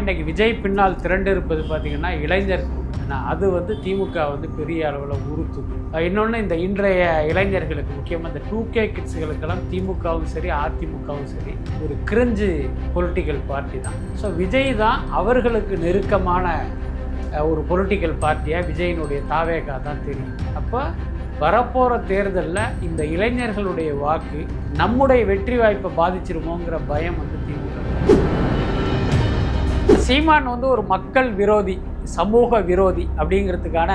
இன்னைக்கு விஜய் பின்னால் திரண்டு இருப்பது பார்த்தீங்கன்னா இளைஞர். அது வந்து திமுக வந்து பெரிய அளவில் உறுத்துது. இன்னொன்று இந்த இன்றைய இளைஞர்களுக்கு முக்கியமாக இந்த டூ கே கிட்ஸுகளுக்கெல்லாம் திமுகவும் சரி அதிமுகவும் சரி ஒரு கிரிஞ்சு பொலிட்டிக்கல் பார்ட்டி தான். ஸோ விஜய் தான் அவர்களுக்கு நெருக்கமான ஒரு பொலிட்டிக்கல் பார்ட்டியாக விஜயினுடைய தாவேகா தான் தெரியும். அப்போ வரப்போகிற தேர்தலில் இந்த இளைஞர்களுடைய வாக்கு நம்முடைய வெற்றி வாய்ப்பை பாதிச்சிருமோங்கிற பயம் வந்து திமுக. சீமான் வந்து ஒரு மக்கள் விரோதி சமூக விரோதி அப்படிங்கிறதுக்கான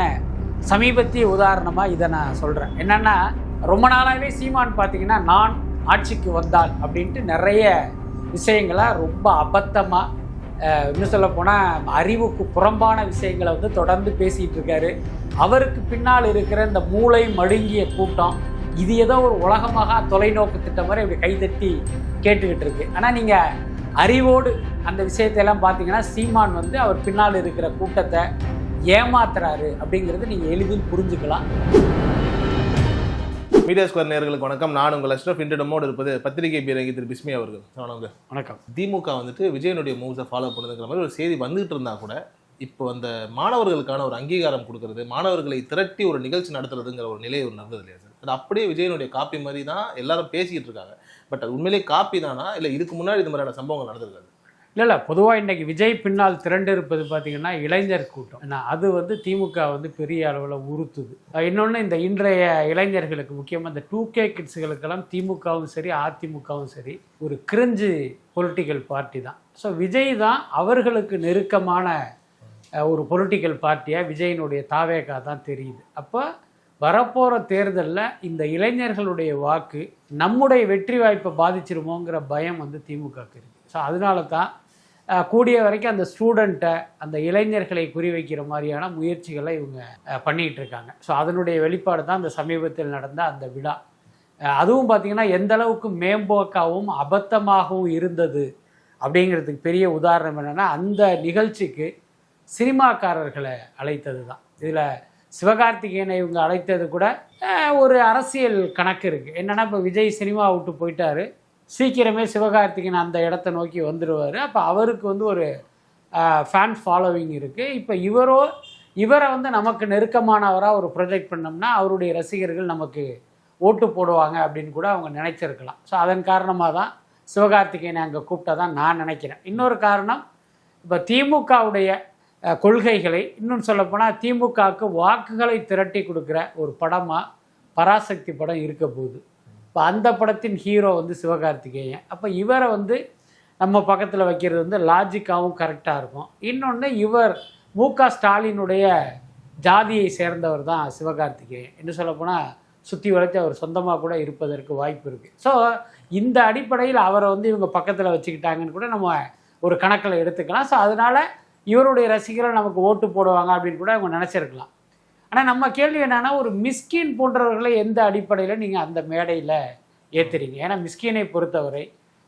சமீபத்திய உதாரணமாக இதை நான் சொல்கிறேன் என்னென்னா ரொம்ப நாளாகவே சீமான் பார்த்தீங்கன்னா நான் ஆட்சிக்கு வந்தால் அப்படின்ட்டு நிறைய விஷயங்களை ரொம்ப அபத்தமாக இன்னும் சொல்லப்போனால் அறிவுக்கு புறம்பான விஷயங்களை வந்து தொடர்ந்து பேசிகிட்டு இருக்காரு. அவருக்கு பின்னால் இருக்கிற இந்த மூளை மழுங்கிய கூட்டம் இது ஏதோ ஒரு உலகமாக தொலைநோக்கு திட்டம் மாதிரி இப்படி கைதட்டி கேட்டுக்கிட்டு இருக்கு. ஆனால் நீங்கள் அறிவோடு அந்த விஷயத்தையெல்லாம் பார்த்தீங்கன்னா சீமான் வந்து அவர் பின்னால் இருக்கிற கூட்டத்தை ஏமாத்துறாரு அப்படிங்கிறது நீங்கள் எளிதில் புரிஞ்சுக்கலாம். மீடியா ஸ்கொயர் நேயர்களுக்கு வணக்கம். நான் உங்கள் அஷ்ரஃப் இன்று நம்மோடு இருப்பது பத்திரிகை பீரங்கி திரு பிஸ்மி அவர்கள். வணக்கம். வணக்கம். திமுக வந்துட்டு விஜயனுடைய மூவ்ஸை ஃபாலோ பண்ணுதுங்கிற மாதிரி ஒரு செய்தி வந்துகிட்டு இருந்தா கூட இப்போ அந்த மாணவர்களுக்கான ஒரு அங்கீகாரம் கொடுக்கறது மாணவர்களை திரட்டி ஒரு நிகழ்ச்சி நடத்துறதுங்கிற ஒரு நிலை ஒரு நடந்தது இல்லையா சார்? அது அப்படியே விஜயனுடைய காப்பி மாதிரி தான் எல்லாரும் பேசிக்கிட்டு இருக்காங்க. பட் அது உண்மையிலேயே காப்பி தானா? இல்லை இதுக்கு முன்னாடி இது மாதிரியான சம்பவங்கள் நடந்திருக்காது இல்லை இல்லை. பொதுவாக இன்றைக்கி விஜய் பின்னால் திரண்டு இருப்பது இளைஞர் கூட்டம். ஏன்னா அது வந்து திமுக வந்து பெரிய அளவில் உறுத்துது. இன்னொன்று இந்த இன்றைய இளைஞர்களுக்கு முக்கியமாக இந்த டூ கே கிட்ஸுகளுக்கெல்லாம் திமுகவும் சரி அதிமுகவும் சரி ஒரு கிரிஞ்சு பொலிட்டிக்கல் பார்ட்டி தான். ஸோ விஜய் தான் அவர்களுக்கு நெருக்கமான ஒரு பொலிட்டிக்கல் பார்ட்டியாக விஜயினுடைய தாவேகா தான் தெரியுது. அப்போ வரப்போகிற தேர்தலில் இந்த இளைஞர்களுடைய வாக்கு நம்முடைய வெற்றி வாய்ப்பை பாதிச்சிருமோங்கிற பயம் வந்து திமுகவுக்கு இருக்குது ஸோ அதனால தான் கூடிய வரைக்கும் அந்த ஸ்டூடெண்ட்டை அந்த இளைஞர்களை குறிவைக்கிற மாதிரியான முயற்சிகளை இவங்க பண்ணிகிட்டு பண்ணிக்கிட்டு இருக்காங்க ஸோ அதனுடைய வெளிப்பாடு தான் அந்த சமீபத்தில் நடந்த அந்த விழா. அதுவும் பார்த்திங்கன்னா எந்த அளவுக்கு மேம்போக்காகவும் அபத்தமாகவும் இருந்தது அப்படிங்கிறதுக்கு பெரிய உதாரணம் என்னென்னா அந்த நிகழ்ச்சிக்கு சினிமாக்காரர்களை அழைத்தது தான் இதில் சிவகார்த்திகேயனை இவங்க அழைத்தது கூட ஒரு அரசியல் கணக்கு இருக்குது என்னென்னா இப்போ விஜய் சினிமா விட்டு போயிட்டார். சீக்கிரமே சிவகார்த்திகேயன் அந்த இடத்த நோக்கி வந்துடுவார் அப்போ அவருக்கு வந்து ஒரு ஃபேன் ஃபாலோவிங் இருக்குது இப்போ இவரோ இவரை வந்து நமக்கு நெருக்கமானவராக ஒரு ப்ரொஜெக்ட் பண்ணோம்னா அவருடைய ரசிகர்கள் நமக்கு ஓட்டு போடுவாங்க அப்படின்னு கூட அவங்க நினைச்சிருக்கலாம். ஸோ அதன் காரணமாக தான் சிவகார்த்திகேயனை அங்கே கூப்பிட்டா தான் நான் நினைக்கிறேன். இன்னொரு காரணம் இப்போ திமுகவுடைய கொள்கைகளை இன்னும் சொல்லப்போனால் திமுகவுக்கு வாக்குகளை திரட்டி கொடுக்குற ஒரு படமாக பராசக்தி படம் இருக்க போகுது. இப்போ அந்த படத்தின் ஹீரோ வந்து சிவகார்த்திகேயன். அப்போ இவரை வந்து நம்ம பக்கத்தில் வைக்கிறது வந்து லாஜிக்காகவும் கரெக்டாக இருக்கும். இன்னொன்று இவர் மு க ஸ்டாலினுடைய ஜாதியை சேர்ந்தவர் தான் சிவகார்த்திகேயன். என்ன சொல்லப்போனால் சுற்றி வளைத்து அவர் சொந்தமாக கூட இருப்பதற்கு வாய்ப்பு இருக்குது ஸோ இந்த அடிப்படையில் அவரை வந்து இவங்க பக்கத்தில் வச்சுக்கிட்டாங்கன்னு கூட நம்ம ஒரு கணக்கில் எடுத்துக்கலாம். ஸோ அதனால் இவருடைய ரசிகர்கள் நமக்கு ஓட்டு போடுவாங்க அப்படின்னு கூட அவங்க நினச்சிருக்கலாம். ஆனால் நம்ம கேள்வி என்னன்னா ஒரு மிஸ்கின் போன்றவர்களை எந்த அடிப்படையில் நீங்கள் அந்த மேடையில் ஏற்றுறீங்க ஏன்னா மிஸ்கினை பொறுத்தவரை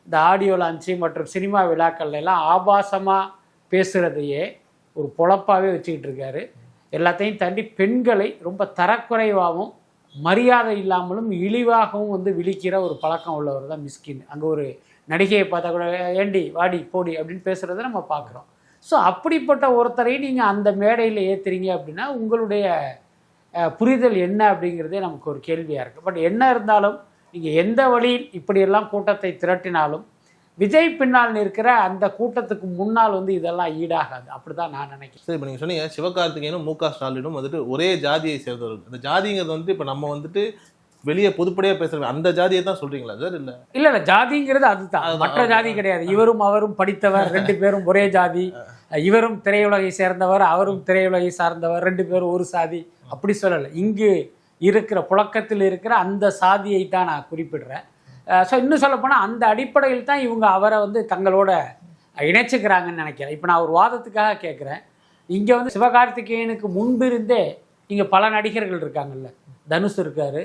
இந்த ஆடியோ லான்ச்சு மற்றும் சினிமா விழாக்கள்ல எல்லாம் ஆபாசமாக பேசுகிறதையே ஒரு பொழப்பாகவே வச்சுக்கிட்டு இருக்காரு. எல்லாத்தையும் தாண்டி பெண்களை ரொம்ப தரக்குறைவாகவும் மரியாதை இல்லாமலும் இழிவாகவும் வந்து விழிக்கிற ஒரு பழக்கம் உள்ளவர் தான் மிஸ்கின். அங்கே ஒரு நடிகையை பார்த்தா கூட ஏண்டி வாடி போடி அப்படின்னு பேசுகிறத நம்ம பார்க்குறோம். ஸோ அப்படிப்பட்ட ஒருத்தரை நீங்கள் அந்த மேடையில் ஏற்றுறீங்க அப்படின்னா உங்களுடைய புரிதல் என்ன அப்படிங்கிறதே நமக்கு ஒரு கேள்வியாக இருக்குது பட் என்ன இருந்தாலும் நீங்கள் எந்த வழியில் இப்படியெல்லாம் கூட்டத்தை திரட்டினாலும் விஜய் பின்னால் நிற்கிற அந்த கூட்டத்துக்கு முன்னால் வந்து இதெல்லாம் ஈடாகாது. அப்படி தான் நான் நினைக்கிறேன். சரி இப்போ நீங்கள் சொன்னீங்க சிவகார்த்திகேயனும் மு க ஸ்டாலினும் வந்துட்டு ஒரே ஜாதியை சேர்ந்தவர்கள். அந்த ஜாதிங்கிறது வந்துட்டு இப்போ நம்ம வந்துட்டு வெளியே பொதுப்படையாக பேசுகிற அந்த ஜாதியை தான் சொல்கிறீங்களா சார் இல்லை? இல்ல இல்ல ஜாதிங்கிறது அதுதான். மற்ற ஜாதி கிடையாது. இவரும் அவரும் படித்தவர் ரெண்டு பேரும் ஒரே ஜாதி. இவரும் திரையுலகை சேர்ந்தவர் அவரும் திரையுலகை சார்ந்தவர் ரெண்டு பேரும் ஒரு சாதி. அப்படி சொல்லலை. இங்கு இருக்கிற புழக்கத்தில் இருக்கிற அந்த சாதியை தான் நான் குறிப்பிடுறேன். ஸோ இன்னும் சொல்லப்போனால் அந்த அடிப்படையில் தான் இவங்க அவரை வந்து தங்களோட இணைச்சிக்கிறாங்கன்னு நினைக்கிறேன். இப்போ நான் ஒரு வாதத்துக்காக கேட்குறேன் இங்கே வந்து சிவகார்த்திகேயனுக்கு முன்பிருந்தே இங்கே பல நடிகர்கள் இருக்காங்கல்ல. தனுஷ் இருக்காரு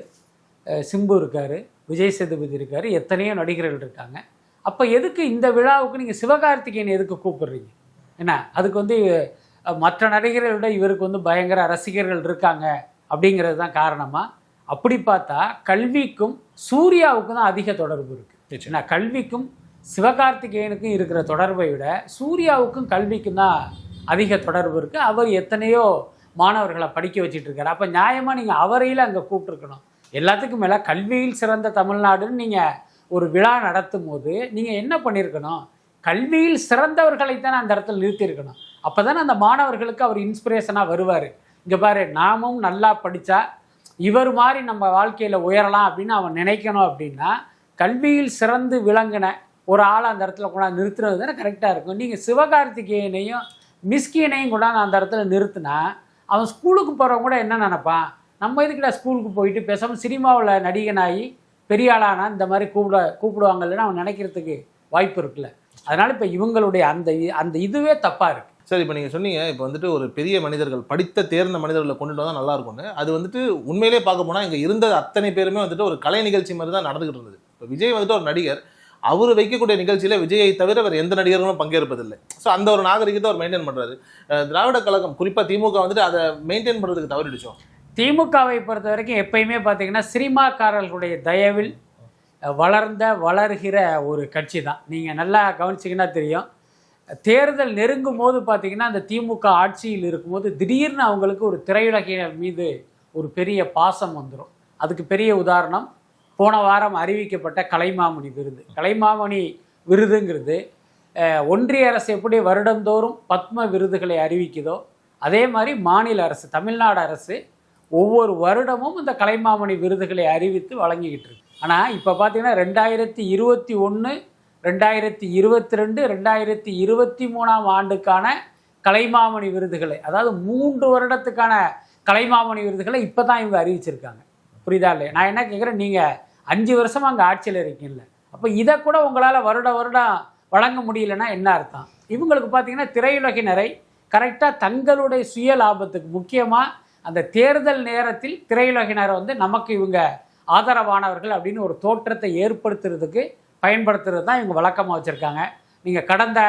சிம்பு இருக்காரு விஜய் சேதுபதி இருக்காரு எத்தனையோ நடிகர்கள் இருக்காங்க. அப்போ எதுக்கு இந்த விழாவுக்கு நீங்கள் சிவகார்த்திகேயன் எதுக்கு கூப்பிடுறீங்க? என்ன அதுக்கு வந்து மற்ற நடிகர்களை விட இவருக்கு வந்து பயங்கர ரசிகர்கள் இருக்காங்க அப்படிங்கிறது தான் காரணமா? அப்படி பார்த்தா கல்விக்கும் சூர்யாவுக்கும் தான் அதிக தொடர்பு இருக்குது. ஏன்னா கல்விக்கும் சிவகார்த்திகேயனுக்கும் இருக்கிற தொடர்பை விட சூர்யாவுக்கும் கல்விக்கும் தான் அதிக தொடர்பு இருக்குது அவர் எத்தனையோ மாணவர்களை படிக்க வச்சிட்டு இருக்காரு. அப்போ நியாயமாக நீங்கள் அவரையில் அங்கே கூப்பிட்டுருக்கணும். எல்லாத்துக்கும் மேலே கல்வியில் சிறந்த தமிழ்நாடுன்னு நீங்கள் ஒரு விழா நடத்தும் போது நீங்கள் என்ன பண்ணியிருக்கணும் கல்வியில் சிறந்தவர்களை தானே அந்த இடத்துல நிறுத்தியிருக்கணும். அப்போ தானே அந்த மாணவர்களுக்கு அவர் இன்ஸ்பிரேஷனாக வருவார். இங்கே பாரு நாமும் நல்லா படித்தா இவர் மாதிரி நம்ம வாழ்க்கையில் உயரலாம் அப்படின்னு அவன் நினைக்கணும் அப்படின்னா கல்வியில் சிறந்து விளங்கின ஒரு ஆளை அந்த இடத்துல கொண்டாந்து நிறுத்துறது தானே கரெக்டாக இருக்கும். நீங்கள் சிவகார்த்திகேயனையும் மிஸ்கியனையும் கொண்டாந்து அந்த இடத்துல நிறுத்தினா அவன் ஸ்கூலுக்கு போகிறவங்க கூட என்ன நினப்பான்? நம்ம இதுக்கிட்ட ஸ்கூலுக்கு போயிட்டு பேசாமல் சினிமாவில் நடிகனாகி பெரிய ஆளானா இந்த மாதிரி கூப்பிட கூப்பிடுவாங்கன்னு அவன் நினைக்கிறதுக்கு வாய்ப்பு இருக்குல்ல? அதனால் இப்போ இவங்களுடைய அந்த அந்த இதுவே தப்பாக இருக்குது சரி இப்போ நீங்கள் சொன்னீங்க இப்போ வந்துட்டு ஒரு பெரிய மனிதர்கள் படித்த தேர்ந்த மனிதர்களை கொண்டுட்டு வந்தால் நல்லா இருக்கும்னு. அது வந்துட்டு உண்மையிலே பார்க்க போனால் இங்கே இருந்த அத்தனை பேருமே வந்துட்டு ஒரு கலை நிகழ்ச்சி மாதிரி தான் நடந்துகிட்டு இருந்தது. இப்போ விஜய் வந்துட்டு ஒரு நடிகர் அவர் வைக்கக்கூடிய நிகழ்ச்சியில விஜயை தவிர வேறு எந்த நடிகர்களும் பங்கேற்பதில்லை. ஸோ அந்த ஒரு நாகரிகத்தை அவர் மெயின்டைன் பண்ணுறாரு திராவிட கழகம் குறிப்பாக திமுக வந்துட்டு அதை மெயின்டைன் பண்ணுறதுக்கு தவறிடுச்சோம் திமுகவை பொறுத்த வரைக்கும் எப்பயுமே பார்த்தீங்கன்னா சினிமாக்காரர்களுடைய தயவில் வளர்ந்த வளர்கிற ஒரு கட்சி தான் நீங்கள் நல்லா கவனிச்சிங்கன்னா தெரியும். தேர்தல் நெருங்கும் போது பார்த்திங்கன்னா அந்த திமுக ஆட்சியில் இருக்கும்போது திடீர்னு அவங்களுக்கு ஒரு திரையுலகினர் மீது ஒரு பெரிய பாசம் வந்துடும் அதுக்கு பெரிய உதாரணம் போன வாரம் அறிவிக்கப்பட்ட கலைமாமணி விருது. கலைமாமணி விருதுங்கிறது ஒன்றிய அரசு எப்படி வருடந்தோறும் பத்ம விருதுகளை அறிவிக்குதோ அதே மாதிரி மாநில அரசு தமிழ்நாடு அரசு ஒவ்வொரு வருடமும் இந்த கலைமாமணி விருதுகளை அறிவித்து வழங்கிக்கிட்டு இருக்கு. ஆனால் இப்போ பார்த்தீங்கன்னா ரெண்டாயிரத்தி இருபத்தி ஒன்று ரெண்டாயிரத்தி இருபத்தி ரெண்டு ரெண்டாயிரத்தி இருபத்தி மூணாம் ஆண்டுக்கான கலைமாமணி விருதுகளை அதாவது மூன்று வருடத்துக்கான கலைமாமணி விருதுகளை இப்போ தான் இவங்க அறிவிச்சிருக்காங்க. புரியுதா இல்லையா? நான் என்ன கேட்குறேன் நீங்கள் அஞ்சு வருஷம் அங்கே ஆட்சியில் இருக்கீங்கல்ல. அப்போ இதை கூட உங்களால் வருட வருடம் வழங்க முடியலன்னா என்ன அர்த்தம்? இவங்களுக்கு பார்த்தீங்கன்னா திரையுலகினரை கரெக்டாக தங்களுடைய சுய லாபத்துக்கு முக்கியமாக அந்த தேர்தல் நேரத்தில் திரையுலகினரை வந்து நமக்கு இவங்க ஆதரவானவர்கள் அப்படின்னு ஒரு தோற்றத்தை ஏற்படுத்துறதுக்கு பயன்படுத்துறது தான் இவங்க வழக்கமாக வச்சுருக்காங்க. நீங்கள் கடந்த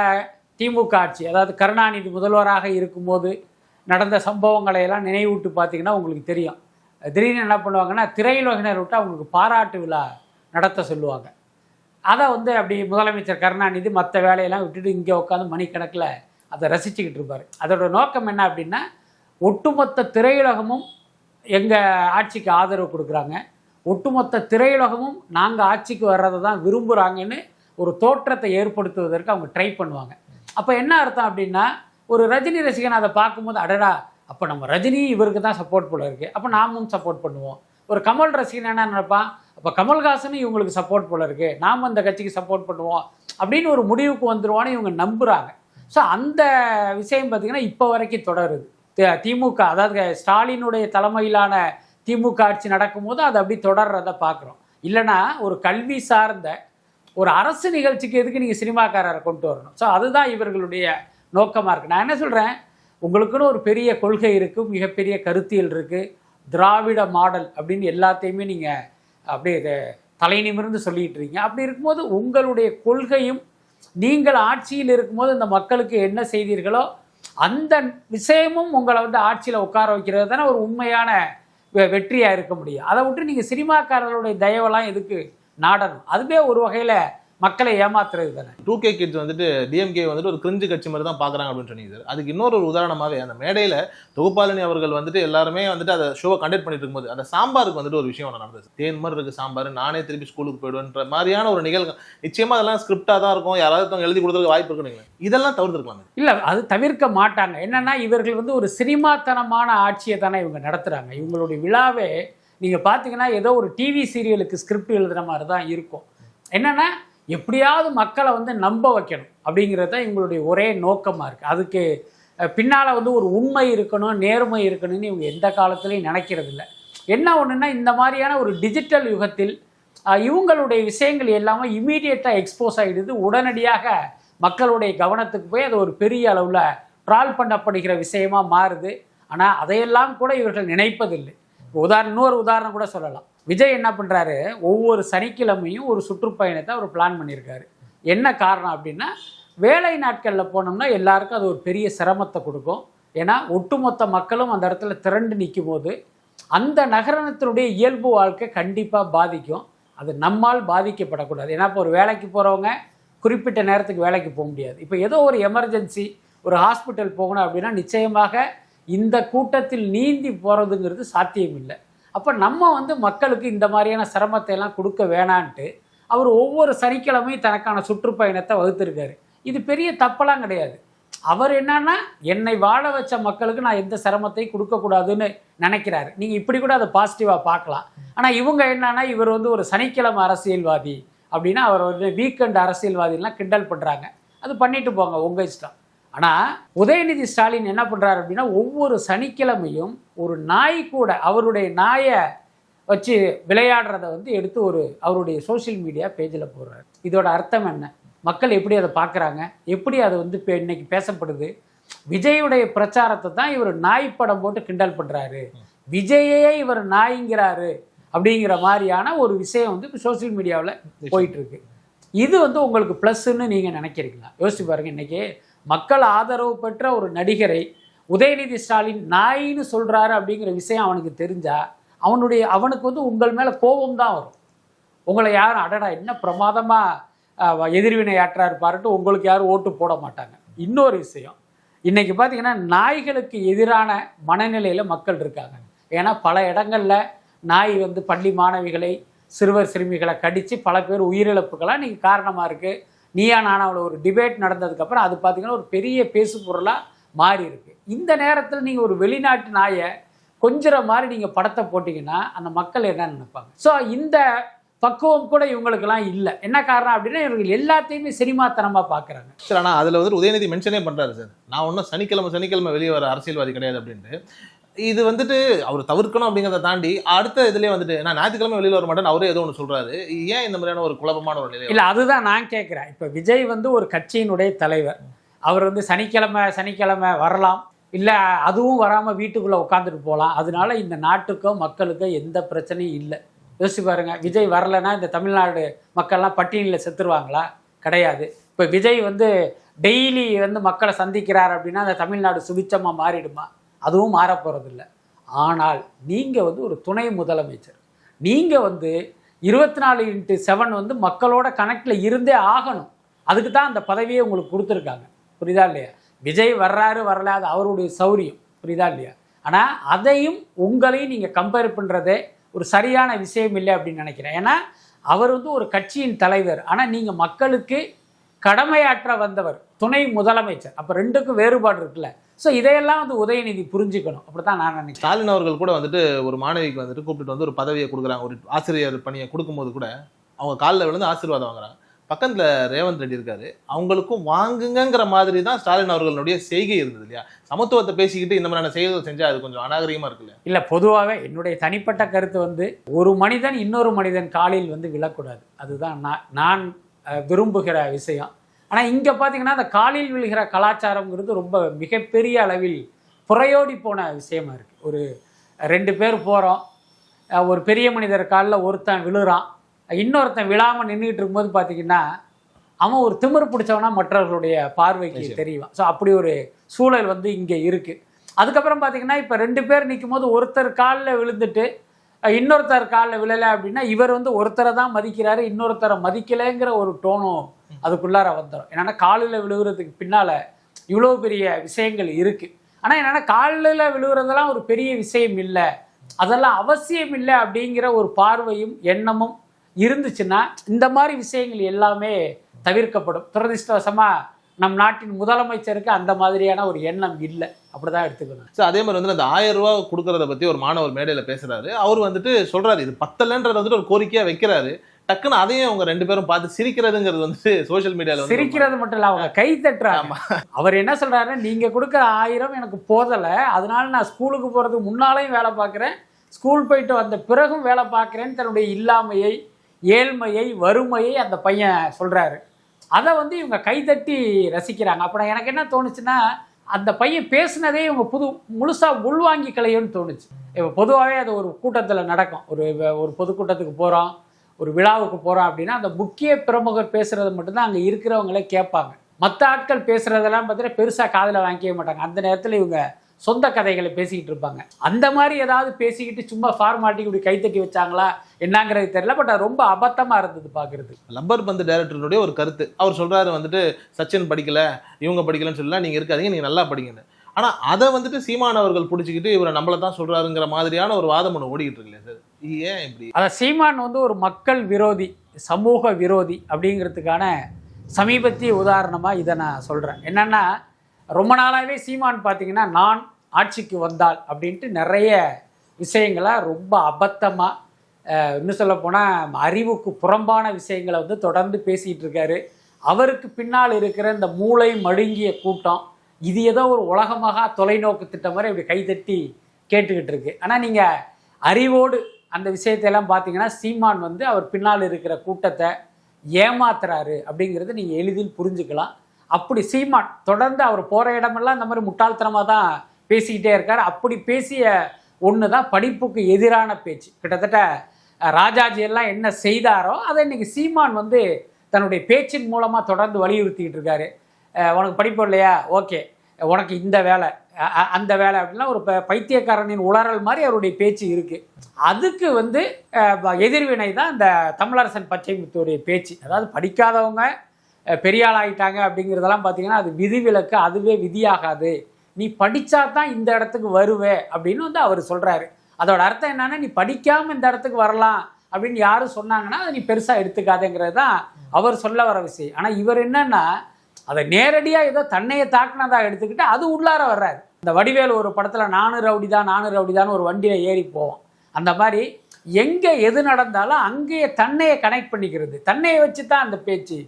திமுக ஆட்சி அதாவது கருணாநிதி முதல்வராக இருக்கும்போது நடந்த சம்பவங்களை எல்லாம் நினைவூட்டு பார்த்தீங்கன்னா உங்களுக்கு தெரியும். திடீர்னு என்ன பண்ணுவாங்கன்னா திரையுலகினர் விட்டு அவங்களுக்கு பாராட்டு விழா நடத்த சொல்லுவாங்க. அதை வந்து அப்படி முதலமைச்சர் கருணாநிதி மற்ற வேலையெல்லாம் விட்டுட்டு இங்கே உட்காந்து மணிக்கணக்கில் அதை ரசிச்சுக்கிட்டு இருப்பார். அதோட நோக்கம் என்ன அப்படின்னா ஒட்டுமொத்த திரையுலகமும் எங்கள் ஆட்சிக்கு ஆதரவு கொடுக்குறாங்க. ஒட்டுமொத்த திரையுலகமும் நாங்கள் ஆட்சிக்கு வர்றதை தான் விரும்புகிறாங்கன்னு ஒரு தோற்றத்தை ஏற்படுத்துவதற்கு அவங்க ட்ரை பண்ணுவாங்க. அப்போ என்ன அர்த்தம் அப்படின்னா ஒரு ரஜினி ரசிகன் அதை பார்க்கும்போது அடடா அப்போ நம்ம ரஜினி இவருக்கு தான் சப்போர்ட் போல இருக்கு. அப்போ நாமும் சப்போர்ட் பண்ணுவோம். ஒரு கமல் ரசிகன் என்ன நினைப்பான்? அப்போ கமல்ஹாசனும் இவங்களுக்கு சப்போர்ட் போல இருக்கு. நாம இந்த கட்சிக்கு சப்போர்ட் பண்ணுவோம். அப்படின்னு ஒரு முடிவுக்கு வந்துருவான்னு இவங்க நம்புகிறாங்க ஸோ அந்த விஷயம் பார்த்திங்கன்னா இப்போ வரைக்கும் தொடருது. திமுக அதாவது ஸ்டாலினுடைய தலைமையிலான திமுக ஆட்சி நடக்கும்போது அது அப்படி தொடர்றதை பார்க்குறோம். இல்லைன்னா ஒரு கல்வி சார்ந்த ஒரு அரசு நிகழ்ச்சிக்கு எதுக்கு நீங்கள் சினிமாக்காரரை கொண்டு வரணும்? ஸோ அதுதான் இவர்களுடைய நோக்கமாக இருக்குது நான் என்ன சொல்கிறேன் உங்களுக்குன்னு ஒரு பெரிய கொள்கை இருக்குது மிகப்பெரிய கருத்தியல் இருக்குது திராவிட மாடல் அப்படின்னு எல்லாத்தையுமே நீங்கள் அப்படியே இதை தலை நிமிர்ந்து சொல்லிட்டு இருக்கீங்க. அப்படி இருக்கும்போது உங்களுடைய கொள்கையும் நீங்கள் ஆட்சியில் இருக்கும்போது இந்த மக்களுக்கு என்ன செய்தீர்களோ அந்த விஷயமும் உங்களை வந்து ஆட்சியில் உட்கார வைக்கிறது தானே ஒரு உண்மையான வெ- இருக்க முடியும். அதை விட்டு நீங்கள் சினிமாக்காரர்களுடைய தயவெல்லாம் எதுக்கு நாடணும். அதுவே ஒரு வகையில் மக்களை ஏமாத்துறது தானே? டூ கே கிட்ஸ் வந்துட்டு டிஎம்கே வந்துட்டு ஒரு கிரிஞ்சு கட்சி மாதிரி தான் பார்க்குறாங்க அப்படின்னு சொன்னீங்க சார். அதுக்கு இன்னொரு ஒரு உதாரணமாகவே அந்த மேடையில் தொகுப்பாளினி அவர்கள் வந்துட்டு எல்லாருமே வந்துட்டு அதை ஷோவை கண்டக்ட் பண்ணிட்டு இருக்கும்போது அந்த சாம்பாருக்கு வந்துட்டு ஒரு விஷயம் ஒன்று நடந்தது தேன் மாதிரி இருக்கு சாம்பார் நானே திருப்பி ஸ்கூலுக்கு போயிடுவேன்ற மாதிரியான ஒரு நிகழ்வு. நிச்சயமா அதெல்லாம் ஸ்கிரிப்டாக தான் இருக்கும். யாராவது எழுதி கொடுத்துருக்க வாய்ப்பு இருக்குன்னு இதெல்லாம் தவிர்த்துருக்கலாம் இல்லை அது தவிர்க்க மாட்டாங்க. என்னன்னா இவர்கள் வந்து ஒரு சினிமாத்தனமான ஆட்சியை தானே இவங்க நடத்துகிறாங்க இவங்களுடைய விழாவே நீங்கள் பார்த்தீங்கன்னா ஏதோ ஒரு டிவி சீரியலுக்கு ஸ்கிரிப்ட் எழுதுன மாதிரி தான் இருக்கும். என்னன்னா எப்படியாவது மக்களை வந்து நம்ப வைக்கணும். அப்படிங்கிறது தான் இவங்களுடைய ஒரே நோக்கமாக இருக்குது அதுக்கு பின்னால் வந்து ஒரு உண்மை இருக்கணும் நேர்மை இருக்கணும்னு இவங்க எந்த காலத்துலையும் நினைக்கிறது இல்லை என்ன ஒன்றுன்னா இந்த மாதிரியான ஒரு டிஜிட்டல் யுகத்தில் இவங்களுடைய விஷயங்கள் எல்லாமே இமீடியட்டாக எக்ஸ்போஸ் ஆகிடுது உடனடியாக மக்களுடைய கவனத்துக்கு போய் அது ஒரு பெரிய அளவில் ட்ரால் பண்ணப்படுகிற விஷயமா மாறுது. ஆனால் அதையெல்லாம் கூட இவர்கள் நினைப்பதில்லை. உதாரணம் இன்னொரு உதாரணம் கூட சொல்லலாம். விஜய் என்ன பண்ணுறாரு ஒவ்வொரு சனிக்கிழமையும் ஒரு சுற்றுப்பயணத்தை அவர் பிளான் பண்ணியிருக்காரு. என்ன காரணம் அப்படின்னா வேலை நாட்களில் போனோம்னா எல்லாருக்கும் அது ஒரு பெரிய சிரமத்தை கொடுக்கும். ஏன்னா ஒட்டுமொத்த மக்களும் அந்த இடத்துல திரண்டு நிற்கும் போது அந்த நகரணத்தினுடைய இயல்பு வாழ்க்கை கண்டிப்பாக பாதிக்கும். அது நம்மால் பாதிக்கப்படக்கூடாது. ஏன்னா இப்போ ஒரு வேலைக்கு போகிறவங்க குறிப்பிட்ட நேரத்துக்கு வேலைக்கு போக முடியாது. இப்போ ஏதோ ஒரு எமர்ஜென்சி ஒரு ஹாஸ்பிட்டல் போகணும் அப்படின்னா நிச்சயமாக இந்த கூட்டத்தில் நீந்தி போகிறதுங்கிறது சாத்தியம் இல்லை அப்போ நம்ம வந்து மக்களுக்கு இந்த மாதிரியான சிரமத்தை எல்லாம் கொடுக்க வேணான்ட்டு அவர் ஒவ்வொரு சனிக்கிழமையும் தனக்கான சுற்றுப்பயணத்தை வகுத்திருக்காரு. இது பெரிய தப்பெல்லாம் கிடையாது. அவர் என்னன்னா என்னை வாழ வச்ச மக்களுக்கு நான் எந்த சிரமத்தையும் கொடுக்கக்கூடாதுன்னு நினைக்கிறாரு. நீங்கள் இப்படி கூட அதை பாசிட்டிவாக பார்க்கலாம். ஆனால் இவங்க என்னன்னா இவர் வந்து ஒரு சனிக்கிழமை அரசியல்வாதி அப்படின்னா அவர் வந்து வீக்கெண்ட் அரசியல்வாதிலாம் கிண்டல் பண்ணுறாங்க அது பண்ணிட்டு போங்க உங்கள் இஷ்டம். ஆனால் உதயநிதி ஸ்டாலின் என்ன பண்ணுறாரு அப்படின்னா ஒவ்வொரு சனிக்கிழமையும் ஒரு நாய் கூட அவருடைய நாயை வச்சு விளையாடுறத வந்து எடுத்து ஒரு அவருடைய சோஷியல் மீடியா பேஜில் போடுறாரு. இதோட அர்த்தம் என்ன? மக்கள் எப்படி அதை பார்க்குறாங்க? எப்படி அது வந்து இப்போ இன்னைக்கு பேசப்படுது? விஜயுடைய பிரச்சாரத்தை தான் இவர் நாய் படம் போட்டு கிண்டல் பண்ணுறாரு விஜயே இவர் நாய்ங்கிறாரு அப்படிங்கிற மாதிரியான ஒரு விஷயம் வந்து இப்போ சோஷியல் மீடியாவில் போயிட்டு இருக்கு. இது வந்து உங்களுக்கு ப்ளஸ்ன்னு நீங்கள் நினைக்கிறீங்களா? யோசிச்சு பாருங்க இன்னைக்கு மக்கள் ஆதரவு பெற்ற ஒரு நடிகரை உதயநிதி ஸ்டாலின் நாயின்னு சொல்கிறாரு அப்படிங்கிற விஷயம் அவனுக்கு தெரிஞ்சா அவனுடைய அவனுக்கு வந்து உங்கள் மேலே கோபம் தான் வரும். உங்களை யாரும் அடடா என்ன பிரமாதமாக எதிர்வினை ஆற்றாரு பாருட்டு உங்களுக்கு யாரும் ஓட்டு போட மாட்டாங்க. இன்னொரு விஷயம் இன்னைக்கு பார்த்தீங்கன்னா நாய்களுக்கு எதிரான மனநிலையில் மக்கள் இருக்காங்க. ஏன்னா பல இடங்களில் நாய் வந்து பள்ளி மாணவிகளை சிறுவர் சிறுமிகளை கடித்து பல பேர் உயிரிழப்புகளாக இன்னைக்கு காரணமாக இருக்குது நீயா நானாவில் ஒரு டிபேட் நடந்ததுக்கப்புறம் அது பார்த்தீங்கன்னா ஒரு பெரிய பேசு பொருளாக மாறி இருக்கு இந்த நேரத்தில் நீங்கள் ஒரு வெளிநாட்டு நாயை கொஞ்சம் மாதிரி நீங்கள் படத்தை போட்டிங்கன்னா அந்த மக்கள் என்ன நினைப்பாங்க? ஸோ இந்த பக்குவம் கூட இவங்களுக்கெல்லாம் இல்லை. என்ன காரணம் அப்படின்னா இவர்கள் எல்லாத்தையுமே சினிமாத்தனமாக பார்க்குறாங்க சார் ஆனால் அதில் வந்து உதயநிதி மென்ஷனே பண்ணுறாரு சார். நான் ஒன்றும் சனிக்கிழமை சனிக்கிழமை வெளியே வர அரசியல்வாதி கிடையாது அப்படின்ட்டு. இது வந்துட்டு அவர் தவிர்க்கணும் அப்படிங்கிறத தாண்டி அடுத்த இதுலேயே வந்துட்டு நான் ஞாயிற்றுக்கிழமை வெளியில் வர மாட்டேன்னு அவரே ஏதோ ஒன்று சொல்கிறாரு ஏன் இந்த மாதிரியான ஒரு குழப்பமான ஒரு நிலை இல்லை அதுதான் நான் கேட்குறேன் இப்போ விஜய் வந்து ஒரு கட்சியினுடைய தலைவர். அவர் வந்து சனிக்கிழமை சனிக்கிழமை வரலாம். இல்லை அதுவும் வராமல் வீட்டுக்குள்ளே உட்காந்துட்டு போகலாம் அதனால இந்த நாட்டுக்கோ மக்களுக்கோ எந்த பிரச்சனையும் இல்லை. யோசிச்சு பாருங்க விஜய் வரலைன்னா இந்த தமிழ்நாடு மக்கள்லாம் பட்டியலில் செத்துருவாங்களா? கிடையாது. இப்போ விஜய் வந்து டெய்லி வந்து மக்களை சந்திக்கிறார் அப்படின்னா அந்த தமிழ்நாடு சுபிச்சமாக மாறிடுமா? அதுவும் மாறப்போகிறதில்ல ஆனால் நீங்கள் வந்து ஒரு துணை முதலமைச்சர். நீங்கள் வந்து இருபத்தி நாலு இன்ட்டு செவன் வந்து மக்களோட கனெக்டில் இருந்தே ஆகணும். அதுக்கு தான் அந்த பதவியை உங்களுக்கு கொடுத்துருக்காங்க. புரியுதா இல்லையா? விஜய் வர்றாரு வரல அது அவருடைய சௌரியம். புரியுதா இல்லையா? ஆனால் அதையும் உங்களையும் நீங்கள் கம்பேர் பண்ணுறதே ஒரு சரியான விஷயம் இல்லை அப்படின்னு நினைக்கிறேன். ஏன்னா அவர் வந்து ஒரு கட்சியின் தலைவர். ஆனால் நீங்கள் மக்களுக்கு கடமையாற்ற வந்தவர் துணை முதலமைச்சர். அப்போ ரெண்டுக்கும் வேறுபாடு இருக்குல்ல. ஸோ இதையெல்லாம் வந்து உதயநிதி புரிஞ்சுக்கணும். அப்படி தான் நான் நினைக்கிறேன். ஸ்டாலின் அவர்கள் கூட வந்துட்டு ஒரு மாணவிக்கு வந்துட்டு கூப்பிட்டு வந்து ஒரு பதவியை கொடுக்குறாங்க. ஒரு ஆசிரியர் பணியை கொடுக்கும்போது கூட அவங்க காலில் விழுந்து ஆசீர்வாதம் வாங்குறாங்க. பக்கத்தில் ரேவந்த் ரெட்டி இருக்காரு. அவங்களுக்கும் வாங்குங்கங்கிற மாதிரி தான் ஸ்டாலின் அவர்களுடைய செய்கை இருந்தது இல்லையா? சமத்துவத்தை பேசிக்கிட்டு இந்த மாதிரியான செயல்கள் செஞ்சா அது கொஞ்சம் அநாகரிகமா இருக்கு இல்லையா? இல்லை பொதுவாகவே என்னுடைய தனிப்பட்ட கருத்து வந்து ஒரு மனிதன் இன்னொரு மனிதன் காலில் வந்து விழக்கூடாது. அதுதான் நான் நான் விரும்புகிற விஷயம். ஆனால் இங்கே பார்த்தீங்கன்னா அந்த காலில் விழுகிற கலாச்சாரங்கிறது ரொம்ப மிகப்பெரிய அளவில் புறையோடி போன விஷயமா இருக்குது ஒரு ரெண்டு பேர் போகிறோம் ஒரு பெரிய மனிதர் காலில் ஒருத்தன் விழுறான். இன்னொருத்தன் விழாமல் நின்றுட்டு இருக்கும்போது பார்த்தீங்கன்னா அவன் ஒரு திமிரு பிடிச்சவனா மற்றவர்களுடைய பார்வைக்கு. தெரியும் ஸோ அப்படி ஒரு சூழல் வந்து இங்கே இருக்குது அதுக்கப்புறம் பார்த்தீங்கன்னா இப்போ ரெண்டு பேர் நிற்கும் போது ஒருத்தர் காலில் விழுந்துட்டு இன்னொருத்தர் காலில் விழலை அப்படின்னா இவர் வந்து ஒருத்தரை தான் மதிக்கிறாரு இன்னொருத்தரை மதிக்கலைங்கிற ஒரு டோனும் அதுக்குள்ளார வந்துடும் என்னன்னா காலில் விழுகிறதுக்கு பின்னால் இவ்வளோ பெரிய விஷயங்கள் இருக்குது ஆனால் என்னன்னா காலில் விழுகிறதெல்லாம் ஒரு பெரிய விஷயம் இல்லை. அதெல்லாம் அவசியம் இல்லை அப்படிங்கிற ஒரு பார்வையும் எண்ணமும் இருந்துச்சுன்னா இந்த மாதிரி விஷயங்கள் எல்லாமே தவிர்க்கப்படும். துரதிருஷ்டவசமாக நம் நாட்டின் முதலமைச்சருக்கு அந்த மாதிரியான ஒரு எண்ணம் இல்லை. அப்படிதான் எடுத்துக்கணும். ஸோ அதே மாதிரி வந்து அந்த ஆயிரம் ரூபா கொடுக்கறத பத்தி ஒரு மாணவர் மேடையில் பேசுறாரு. அவர் வந்துட்டு சொல்றாரு இது பத்தலன்றது வந்துட்டு ஒரு கோரிக்கையா வைக்கிறாரு. டக்குன்னு அதையும் அவங்க ரெண்டு பேரும் பார்த்து சிரிக்கிறதுங்கிறது வந்துட்டு சோஷியல் மீடியால வந்து சிரிக்கிறது மட்டும் இல்ல அவங்க கை தட்டுறாங்க. அவர் என்ன சொல்றாரு நீங்க கொடுக்குற ஆயிரம் எனக்கு போதல அதனால நான் ஸ்கூலுக்கு போறதுக்கு முன்னாலையும் வேலை பார்க்குறேன். ஸ்கூல் போயிட்டு வந்த பிறகும் வேலை பார்க்குறேன்னு தன்னுடைய இல்லாமையை ஏழ்மையை வறுமையை அந்த பையன் சொல்றாரு. அதை வந்து இவங்க கைதட்டி ரசிக்கிறாங்க. அப்போ எனக்கு என்ன தோணுச்சுன்னா அந்த பையன் பேசுனதே இவங்க புது முழுசா உள்வாங்கிக்கலையோன்னு தோணுச்சு. இப்போ பொதுவாகவே அது ஒரு கூட்டத்தில் நடக்கும். ஒரு ஒரு பொதுக்கூட்டத்துக்கு போகிறோம் ஒரு விழாவுக்கு போகிறோம் அப்படின்னா அந்த முக்கிய பிரமுகர் பேசுறது மட்டும்தான் அங்கே இருக்கிறவங்களே கேட்பாங்க. மற்ற ஆட்கள் பேசுகிறதெல்லாம் பார்த்தீங்கன்னா பெருசாக காதில் வாங்கிக்கவே மாட்டாங்க. அந்த நேரத்தில் இவங்க சொந்த கதைகளை பேசிக்கிட்டு இருப்பாங்க. அந்த மாதிரி ஏதாவது பேசிக்கிட்டு சும்மா ஃபார்மாட்டி இப்படி கைத்தட்டி வச்சாங்களா என்னங்கிறது தெரியல. பட் அது ரொம்ப அபத்தமாக இருந்தது பார்க்குறது லப்பர் பந்து டைரக்டருடைய ஒரு கருத்து. அவர் சொல்கிறாரு வந்துட்டு சச்சின் படிக்கலை இவங்க படிக்கலன்னு சொல்லலாம் நீங்கள் இருக்காதீங்க நீங்கள் நல்லா படிங்கன்னு ஆனால் அதை வந்துட்டு சீமான் அவர்கள் பிடிச்சிக்கிட்டு இவரை நம்மளை தான் சொல்கிறாருங்கிற மாதிரியான ஒரு வாதம் ஒன்று ஓடிக்கிட்டு இருக்குல்ல சார்? ஏன் இப்படி? அதான் சீமான் வந்து ஒரு மக்கள் விரோதி சமூக விரோதி அப்படிங்கிறதுக்கான சமீபத்திய உதாரணமாக இதை நான் சொல்கிறேன் என்னென்னா ரொம்ப நாளாகவே சீமான் பார்த்தீங்கன்னா நான் ஆட்சிக்கு வந்தால் அப்படின்ட்டு நிறைய விஷயங்களை ரொம்ப அபத்தமாக இன்னும் சொல்லப்போனால் அறிவுக்கு புறம்பான விஷயங்களை வந்து தொடர்ந்து பேசிகிட்டு இருக்காரு. அவருக்கு பின்னால் இருக்கிற இந்த மூளை மழுங்கிய கூட்டம் இது ஏதோ ஒரு உலகமாக தொலைநோக்கு திட்டம் மாதிரி இப்படி கைதட்டி கேட்டுக்கிட்டு இருக்கு. ஆனால் நீங்கள் அறிவோடு அந்த விஷயத்தையெல்லாம் பார்த்தீங்கன்னா சீமான் வந்து அவர் பின்னால் இருக்கிற கூட்டத்தை ஏமாத்துறாரு அப்படிங்கிறத நீங்கள் எளிதில் புரிஞ்சுக்கலாம். அப்படி சீமான் தொடர்ந்து அவர் போகிற இடமெல்லாம் இந்த மாதிரி முட்டாள்தனமாக தான் பேசிக்கிட்டே இருக்கார். அப்படி பேசிய ஒன்று தான் படிப்புக்கு எதிரான பேச்சு. கிட்டத்தட்ட ராஜாஜி எல்லாம் என்ன செய்தாரோ அதை இன்றைக்கி சீமான் வந்து தன்னுடைய பேச்சின் மூலமாக தொடர்ந்து வலியுறுத்திக்கிட்டு இருக்காரு. உனக்கு படிப்பு இல்லையா? ஓகே. உனக்கு இந்த வேலை அந்த வேலை அப்படின்னா ஒரு பைத்தியக்காரனின் உளறல் மாதிரி அவருடைய பேச்சு இருக்கு. அதுக்கு வந்து ப- எதிர்வினை தான் இந்த தமிழரசன் பச்சை முத்துடைய பேச்சு. அதாவது படிக்காதவங்க பெரியாள் ஆகிட்டாங்க ஆயிட்டாங்க அப்படிங்கிறதெல்லாம் பார்த்தீங்கன்னா அது விதிவிலக்கு அதுவே விதியாகாது. நீ படித்தா தான் இந்த இடத்துக்கு வருவே அப்படின்னு வந்து அவர் சொல்கிறாரு அதோட அர்த்தம் என்னன்னா நீ படிக்காம இந்த இடத்துக்கு வரலாம் அப்படின்னு யாரும் சொன்னாங்கன்னா அதை நீ பெருசாக எடுத்துக்காதேங்கிறது தான் அவர் சொல்ல வர விஷயம். ஆனால் இவர் என்னன்னா அதை நேரடியாக ஏதோ தன்னையை தாக்குனதாக எடுத்துக்கிட்டு அது உள்ளார வர்றாரு. இந்த வடிவேல் ஒரு படத்தில் நானு ரவுடி தான் நானு ரவுடி தான் ஒரு வண்டியில் ஏறி போவோம் அந்த மாதிரி எங்கே எது நடந்தாலும் அங்கேயே தன்னையை கனெக்ட் பண்ணிக்கிறது. தன்னையை வச்சு தான் அந்த பேச்சு.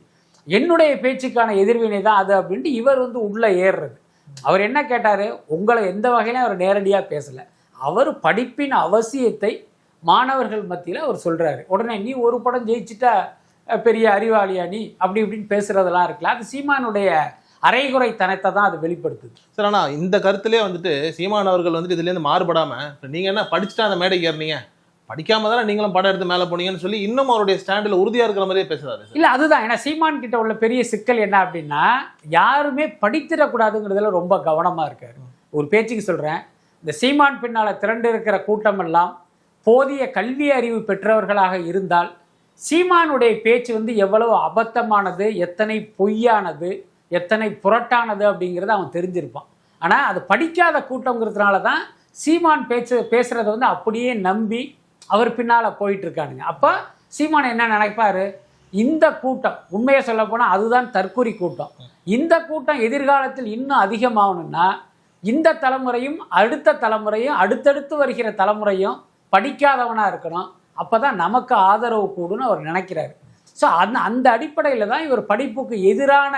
என்னுடைய பேச்சுக்கான எதிர்வினை தான் அது அப்படின்ட்டு இவர் வந்து உள்ளே ஏறுறது. அவர் என்ன கேட்டார்? உங்களை எந்த வகையிலும் அவர் நேரடியாக பேசலை. அவர் படிப்பின் அவசியத்தை மாணவர்கள் மத்தியில் அவர் சொல்கிறாரு உடனே நீ ஒரு படம் ஜெயிச்சுட்டா பெரிய அறிவாளியா நீ அப்படி இப்படின்னு பேசுறதெல்லாம் இருக்குல்ல. அது சீமானுடைய அரைகுறைத்தனத்தை தான் அது வெளிப்படுத்துது. சார் ஆனா இந்த கருத்திலே வந்துட்டு சீமான் அவர்கள் வந்துட்டு இதுல இருந்து மாறுபடாம இப்ப நீங்க என்ன படிச்சுட்டு அந்த மேடைக்கு ஏறினீங்க? படிக்காம தானே நீங்களும் படம் எடுத்து மேல போனீங்கன்னு சொல்லி இன்னும் அவருடைய ஸ்டாண்டில் உறுதியா இருக்கிற மாதிரியே பேசுறாரு சார். இல்ல அதுதான். ஏன்னா சீமான் கிட்ட உள்ள பெரிய சிக்கல் என்ன அப்படின்னா யாருமே படித்திடக்கூடாதுங்கிறதுல ரொம்ப கவனமா இருக்காரு. ஒரு பேச்சுக்கு சொல்றேன். இந்த சீமான் பின்னால திரண்டு இருக்கிற கூட்டம் எல்லாம் போதிய கல்வி அறிவு பெற்றவர்களாக இருந்தால் சீமானுடைய பேச்சு வந்து எவ்வளவு அபத்தமானது எத்தனை பொய்யானது எத்தனை புரட்டானது அப்படிங்கிறத அவன் தெரிஞ்சிருப்பான். ஆனால் அது படிக்காத கூட்டங்கிறதுனால தான் சீமான் பேச்சு பேசுகிறத வந்து அப்படியே நம்பி அவர் பின்னால் போயிட்டு இருக்கானுங்க சீமான் என்ன நினைப்பாரு? இந்த கூட்டம் உண்மையை சொல்ல அதுதான் தற்கொலை கூட்டம். இந்த கூட்டம் எதிர்காலத்தில் இன்னும் அதிகமாகணும்னா இந்த தலைமுறையும் அடுத்த தலைமுறையும் அடுத்தடுத்து வருகிற தலைமுறையும் படிக்காதவனாக இருக்கணும். அப்போ தான் நமக்கு ஆதரவு கூடுன்னு அவர் நினைக்கிறாரு. ஸோ அந்த அந்த அடிப்படையில் தான் இவர் படிப்புக்கு எதிரான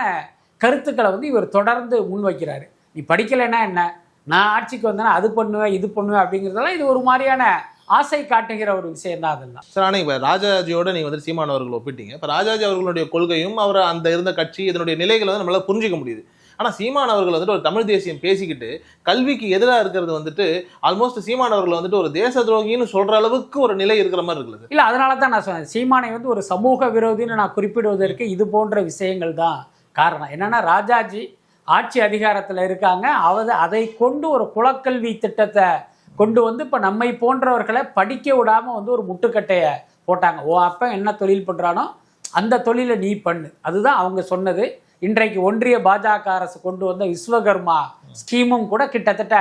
கருத்துக்களை வந்து இவர் தொடர்ந்து முன்வைக்கிறார் நீ படிக்கலைன்னா என்ன? நான் ஆட்சிக்கு வந்தேன்னா அது பண்ணுவேன் இது பண்ணுவேன் அப்படிங்கிறதெல்லாம் இது ஒரு மாதிரியான ஆசை காட்டுகிற ஒரு விஷயம் தான் அதெல்லாம். சார் ஆனால் இப்போ ராஜாஜியோட நீங்கள் வந்து சீமானவர்கள் ஒப்பிட்டீங்க. இப்போ ராஜாஜி அவர்களுடைய கொள்கையும் அவர் அந்த இருந்த கட்சி இதனுடைய நிலைகளை வந்து நம்மளால் புரிஞ்சிக்க முடியுது. ஆனால் சீமான் அவர்கள் வந்துட்டு ஒரு தமிழ் தேசியம் பேசிக்கிட்டு கல்விக்கு எதிராக இருக்கிறது வந்துட்டு ஆல்மோஸ்ட் சீமான் அவர்கள் வந்துட்டு ஒரு தேச துரோகின்னு சொல்ற அளவுக்கு ஒரு நிலை இருக்கிற மாதிரி இருக்குது. இல்லை அதனால தான் நான் சொன்னேன். சீமானை வந்து ஒரு சமூக விரோதின்னு நான் குறிப்பிடுவதற்கு இது போன்ற விஷயங்கள் தான் காரணம். என்னன்னா ராஜாஜி ஆட்சி அதிகாரத்தில் இருக்காங்க. அவது அதை கொண்டு ஒரு குலக்கல்வி திட்டத்தை கொண்டு வந்து இப்போ நம்மை போன்றவர்களை படிக்க விடாமல் வந்து ஒரு முட்டுக்கட்டையை போட்டாங்க. ஓ அப்போ என்ன தொழில் பண்ணுறானோ அந்த தொழிலை நீ பண்ணு. அதுதான் அவங்க சொன்னது. இன்றைக்கு ஒன்றிய பாஜக அரசு கொண்டு வந்த விஸ்வகர்மா ஸ்கீமும் கூட கிட்டத்தட்ட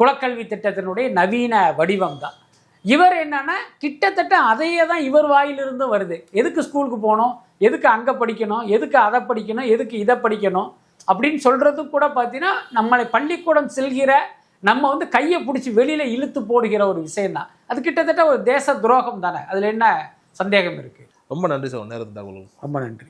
குலக்கல்வி திட்டத்தினுடைய நவீன வடிவம் தான் இவர் என்னன்னா கிட்டத்தட்ட அதையே தான் இவர் வாயிலிருந்து வருது. எதுக்கு ஸ்கூலுக்கு போகணும்? எதுக்கு அங்கே படிக்கணும்? எதுக்கு அதை படிக்கணும்? எதுக்கு இதை படிக்கணும்? அப்படின்னு சொல்றது கூட பார்த்தீங்கன்னா நம்மளை பள்ளிக்கூடம் செல்கிற நம்ம வந்து கையை பிடிச்சி வெளியில இழுத்து போடுகிற ஒரு விஷயம் தான் அது கிட்டத்தட்ட ஒரு தேச துரோகம் தானே. அதில் என்ன சந்தேகம் இருக்கு? ரொம்ப நன்றி சார். நேரத்து தகவல் ரொம்ப நன்றி.